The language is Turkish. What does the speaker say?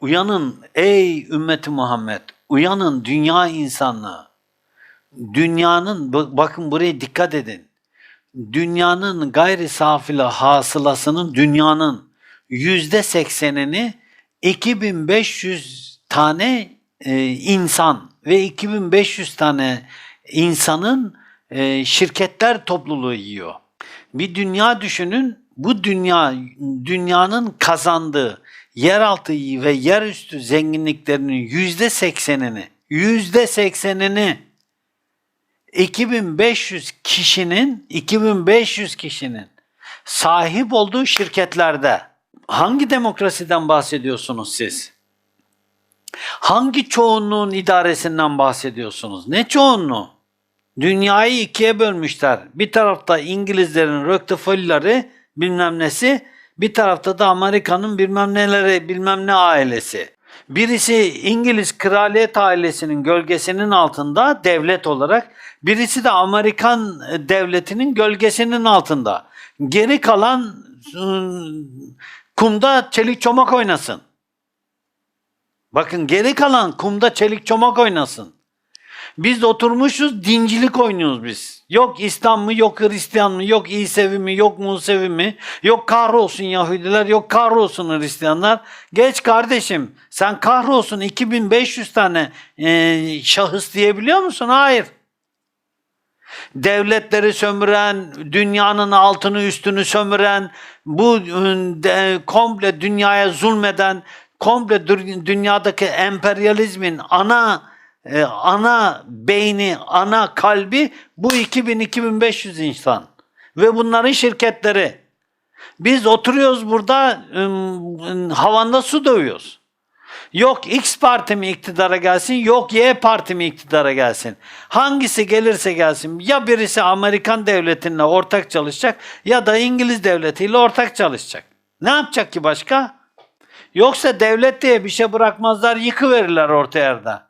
Uyanın ey ümmeti Muhammed. Uyanın dünya insanlığı. Dünyanın bak- bakın buraya dikkat edin. Dünyanın gayri safila hasılasının dünyanın yüzde seksenini 2500 tane e, insan ve 2500 tane insanın e, şirketler topluluğu yiyor. Bir dünya düşünün. Bu dünya dünyanın kazandığı yeraltı ve yerüstü zenginliklerinin yüzde seksenini yüzde seksenini 2500 kişinin 2500 kişinin sahip olduğu şirketlerde hangi demokrasiden bahsediyorsunuz siz? Hangi çoğunluğun idaresinden bahsediyorsunuz? Ne çoğunluğu? Dünyayı ikiye bölmüşler. Bir tarafta İngilizlerin Rockefeller'ı bilmem nesi, bir tarafta da Amerika'nın bilmem neleri, bilmem ne ailesi. Birisi İngiliz kraliyet ailesinin gölgesinin altında devlet olarak, birisi de Amerikan e, devletinin gölgesinin altında. Geri kalan ıı, kumda çelik çomak oynasın. Bakın geri kalan kumda çelik çomak oynasın. Biz oturmuşuz dincilik oynuyoruz biz. Yok İslam mı, yok Hristiyan mı, yok İsevi mi, yok Musevi mi, yok kahrolsun Yahudiler, yok kahrolsun Hristiyanlar. Geç kardeşim sen kahrolsun 2500 tane e, şahıs diyebiliyor musun? Hayır. Devletleri sömüren, dünyanın altını üstünü sömüren, bu de, komple dünyaya zulmeden, komple dü- dünyadaki emperyalizmin ana e, ana beyni, ana kalbi bu 2000-2500 insan. Ve bunların şirketleri. Biz oturuyoruz burada havanda su dövüyoruz. Yok X parti mi iktidara gelsin, yok Y parti mi iktidara gelsin. Hangisi gelirse gelsin. Ya birisi Amerikan devletinle ortak çalışacak ya da İngiliz devletiyle ortak çalışacak. Ne yapacak ki başka? Yoksa devlet diye bir şey bırakmazlar, yıkıverirler orta yerde.